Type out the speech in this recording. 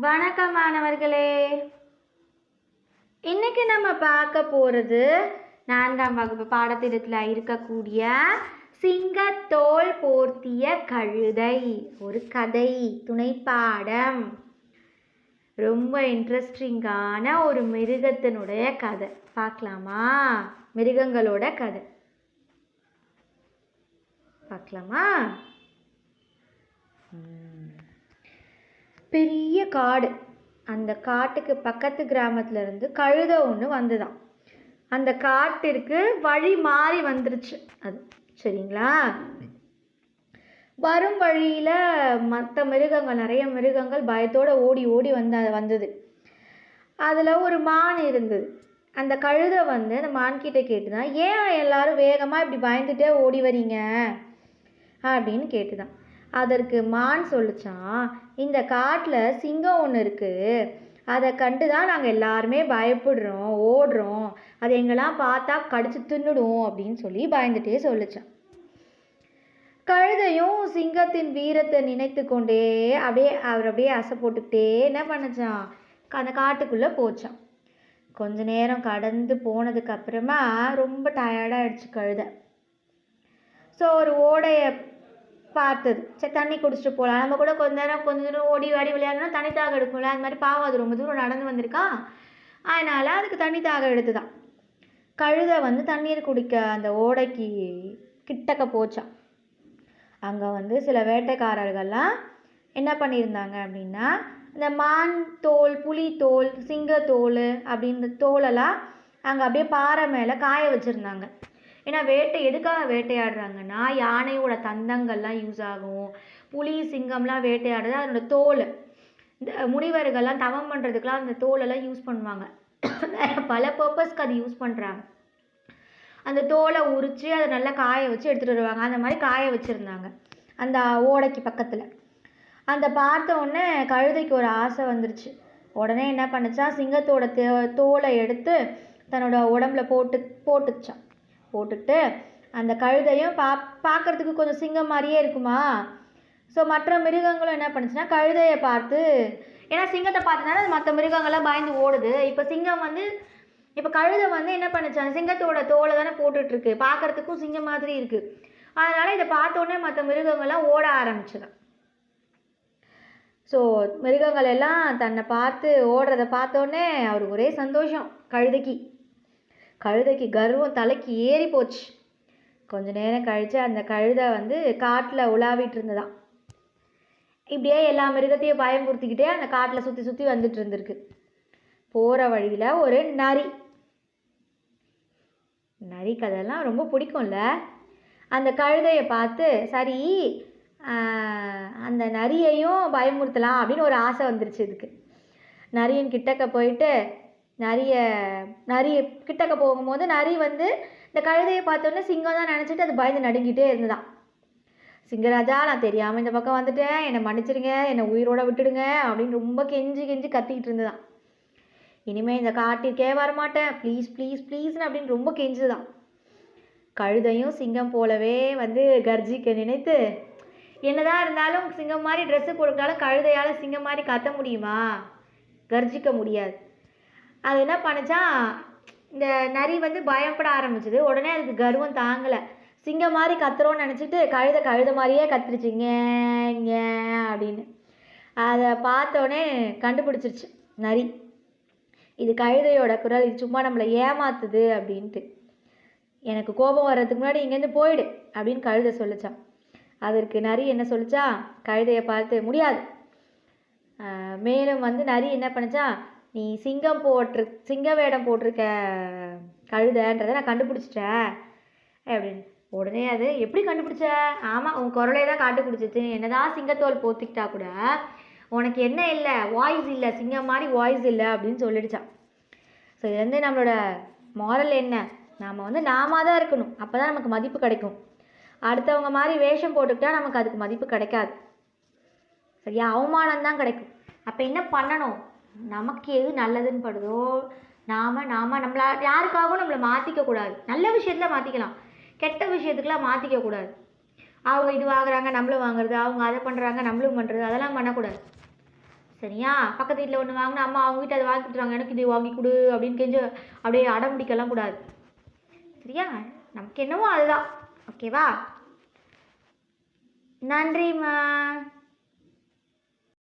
வணக்கம் மாணவர்களே. இன்னைக்கு நம்ம பார்க்க போகிறது நான்காம் வகுப்பு பாடத்திட்டத்தில் இருக்கக்கூடிய சிங்கத்தோல் போர்த்திய கழுதை ஒரு கதை துணைப்பாடம். ரொம்ப இன்ட்ரெஸ்டிங்கான ஒரு மிருகத்தினுடைய கதை. பார்க்கலாமா? மிருகங்களோட கதை. பார்க்கலாமா? பெரிய காடு. அந்த காட்டுக்கு பக்கத்து கிராமத்துல இருந்து கழுதை ஒன்று வந்துதான் அந்த காட்டிற்கு வழி மாறி வந்துருச்சு. அது சரிங்களா? வரும் வழியில் மற்ற மிருகங்கள் நிறைய மிருகங்கள் பயத்தோட ஓடி ஓடி வந்த வந்தது. அதில் ஒரு மான் இருந்தது. அந்த கழுதை வந்து அந்த மான்கிட்ட கேட்டுதான் ஏன் எல்லாரும் வேகமாக இப்படி பயந்துட்டே ஓடி வரீங்க? அப்படின்னு கேட்டுதான். அதற்கு மான் சொல்லுச்சான் இந்த காட்டில் சிங்கம் ஒன்று இருக்குது அதை கண்டு தான் நாங்கள் எல்லாருமே பயப்படுறோம் ஓடுறோம். அது எங்கெல்லாம் பார்த்தா கடிச்சு தின்னுடும் அப்படின்னு சொல்லி பயந்துட்டே சொல்லுச்சான் கழுதையும் சிங்கத்தின் வீரத்தை நினைத்து கொண்டே அப்படியே அவர் அப்படியே அசை போட்டுக்கிட்டே என்ன பண்ணுச்சான் அந்த காட்டுக்குள்ளே போச்சான் கொஞ்ச நேரம் கடந்து போனதுக்கு அப்புறமா ரொம்ப டயர்டாகிடுச்சு கழுதை. ஸோ ஒரு ஓடையை பார்த்தது. சரி தண்ணி குடிச்சிட்டு போகலாம் நம்ம கூட கொஞ்ச நேரம் கொஞ்ச தூரம் ஓடி ஆடி விளையாடணும் தண்ணி தாகம் எடுக்கும்ல? அந்த மாதிரி பாவம் அது ரொம்ப தூரம் நடந்து வந்திருக்கா? அதனால் அதுக்கு தண்ணி தாகம் எடுத்துதான். கழுதை வந்து தண்ணீர் குடிக்க அந்த ஓடைக்கு கிட்டக்க போச்சான் அங்கே வந்து சில வேட்டைக்காரர்கள்லாம் என்ன பண்ணியிருந்தாங்க அப்படின்னா இந்த மான் தோல் புலி தோல் சிங்கத்தோல் அப்படின்ற தோலெல்லாம் அங்கே அப்படியே பாறை மேலே காய வச்சுருந்தாங்க. ஏன்னா வேட்டை எதுக்காக வேட்டையாடுறாங்கன்னா யானையோட தந்தங்கள்லாம் யூஸ் ஆகும். புலி சிங்கம்லாம் வேட்டையாடுறது அதனோட தோல். இந்த முனிவர்கள்லாம் தவம் பண்ணுறதுக்குலாம் அந்த தோலெல்லாம் யூஸ் பண்ணுவாங்க. பல பர்பஸ்க்கு அது யூஸ் பண்ணுறாங்க அந்த தோலை உரித்து அதை நல்லா காய வச்சு எடுத்துகிட்டு வருவாங்க. அந்த மாதிரி காய வச்சுருந்தாங்க. அந்த ஓடைக்கு பக்கத்தில். அந்த பார்த்த உடனே கழுதைக்கு ஒரு ஆசை வந்துருச்சு. உடனே என்ன பண்ணுச்சா சிங்கத்தோட தோலை எடுத்து தன்னோட உடம்புல போட்டு போட்டுச்சான். போட்டுட்டு அந்த கழுதையும் பா பார்க்கறதுக்கு கொஞ்சம் சிங்கம் மாதிரியே இருக்குமா? ஸோ மற்ற மிருகங்களும் என்ன பண்ணுச்சுன்னா கழுதையை பார்த்து ஏன்னா சிங்கத்தை பார்த்தனால மற்ற மிருகங்கள்லாம் பயந்து ஓடுது. இப்போ சிங்கம் வந்து இப்போ கழுதை வந்து என்ன பண்ணுச்சு? அந்த சிங்கத்தோட தோலை தானே போட்டுட்ருக்கு. பார்க்கறதுக்கும் சிங்கம் மாதிரி இருக்குது அதனால் இதை பார்த்தோன்னே மற்ற மிருகங்கள்லாம் ஓட ஆரம்பிச்சிடும் ஸோ மிருகங்கள் எல்லாம் தன்னை பார்த்து ஓடுறத பார்த்தோன்னே அவருக்கு ஒரே சந்தோஷம். கழுதைக்கு. கழுதைக்கு கர்வம் தலைக்கு ஏறி போச்சு. கொஞ்ச நேரம் கழித்து அந்த கழுதை வந்து காட்டில் உலாவிட்டு இருந்ததான் இப்படியே எல்லா மிருகத்தையும் பயம்புறுத்திக்கிட்டே அந்த காட்டில் சுற்றி சுற்றி வந்துட்டு இருந்திருக்கு. போகிற வழியில் ஒரு நரி. நரி கதையெல்லாம் ரொம்ப பிடிக்கும்ல. அந்த கழுதையை பார்த்து சரி அந்த நரியையும் பயமுறுத்தலாம் அப்படின்னு ஒரு ஆசை வந்துருச்சு இதுக்கு. நரியின் கிட்டக்க போயிட்டு நிறைய நரி கிட்டக்க போகும்போது நரி வந்து இந்த கழுதையை பார்த்தோன்னே சிங்கம் தான் நினச்சிட்டு அது பயந்து நடுங்கிட்டே இருந்ததாம். சிங்கராஜா நான் தெரியாமல் இந்த பக்கம் வந்துட்டேன். என்னை மன்னிச்சிடுங்க. என்னை உயிரோட விட்டுடுங்க. அப்படின்னு ரொம்ப கெஞ்சி கெஞ்சி கத்திக்கிட்டு இருந்ததான் இனிமேல் இந்த காட்டிற்கே வரமாட்டேன். ப்ளீஸ் ப்ளீஸ் ப்ளீஸ்னு அப்படின்னு ரொம்ப கெஞ்சுதான் கழுதையும் சிங்கம் போலவே வந்து கர்ஜிக்க நினைத்து என்னதான் இருந்தாலும் சிங்கம் மாதிரி ட்ரெஸ்ஸு கொடுத்தாலும் கழுதையால் சிங்கம் மாதிரி கத்த முடியுமா? கர்ஜிக்க முடியாது. அது என்ன பண்ணுச்சான் இந்த நரி வந்து பயப்பட ஆரம்பிச்சது. உடனே அதுக்கு கர்வம் தாங்கலை. சிங்கம் மாதிரி கத்துறோன்னு நினச்சிட்டு கழுதை கழுத மாதிரியே கத்துருச்சு. இங்க அப்படின்னு. அதை பார்த்தோன்னே கண்டுபிடிச்சிருச்சு நரி. இது கழுதையோட குரல் இது சும்மா நம்மளை ஏமாத்துது அப்படின்ட்டு. எனக்கு கோபம் வர்றதுக்கு முன்னாடி இங்கேருந்து போயிடு அப்படின்னு கழுதை சொல்லிச்சான். அதற்கு நரி என்ன சொல்லுச்சா கழுதையை பார்த்து முடியாது. மேலும் வந்து நரி என்ன பண்ணுச்சா நீ சிங்கம் போட்டிரு சிங்க வேடம் போட்டிருக்க கழுதைன்றதை நான் கண்டுபிடிச்சிட்டேன் அப்படின்னு. உடனே அது எப்படி கண்டுபிடிச்ச? ஆமாம் உன் குரலே தான் காட்டுப்பிடிச்சிச்சு என்னதான் சிங்கத்தோல் போத்திக்கிட்டா கூட உனக்கு என்ன இல்லை? வாய்ஸ் இல்லை. சிங்கம் மாதிரி வாய்ஸ் இல்லை. அப்படின்னு சொல்லிடுச்சான் ஸோ இது வந்து நம்மளோட மாரல் என்ன? நாம் வந்து நாம தான் இருக்கணும். அப்போ தான் நமக்கு மதிப்பு கிடைக்கும். அடுத்தவங்க மாதிரி வேஷம் போட்டுக்கிட்டா நமக்கு அதுக்கு மதிப்பு கிடைக்காது. சரியா? அவமானம் தான் கிடைக்கும். அப்போ என்ன பண்ணணும்? நமக்கு எது நல்லதுன்னு படுதோ நாம் நாம் நம்மள யாருக்காகவும் நம்மளை மாற்றிக்க கூடாது. நல்ல விஷயத்தில் மாற்றிக்கலாம் கெட்ட விஷயத்துக்குலாம் மாற்றிக்க கூடாது. அவங்க இது வாங்குறாங்க நம்மளும் வாங்குறது. அவங்க அதை பண்ணுறாங்க நம்மளும் பண்ணுறது அதெல்லாம் பண்ணக்கூடாது. சரியா? பக்கத்து வீட்டில் ஒன்று வாங்கினா அம்மா அவங்க வீட்டில் அதை வாங்கி கொடுத்துருவாங்க. எனக்கு இது வாங்கி கொடு அப்படின்னு கெஞ்சு அப்படியே அடம் பிடிக்கலாம் கூடாது. சரியா? நமக்கு என்னவோ அதுதான். ஓகேவா? நன்றிம்மா.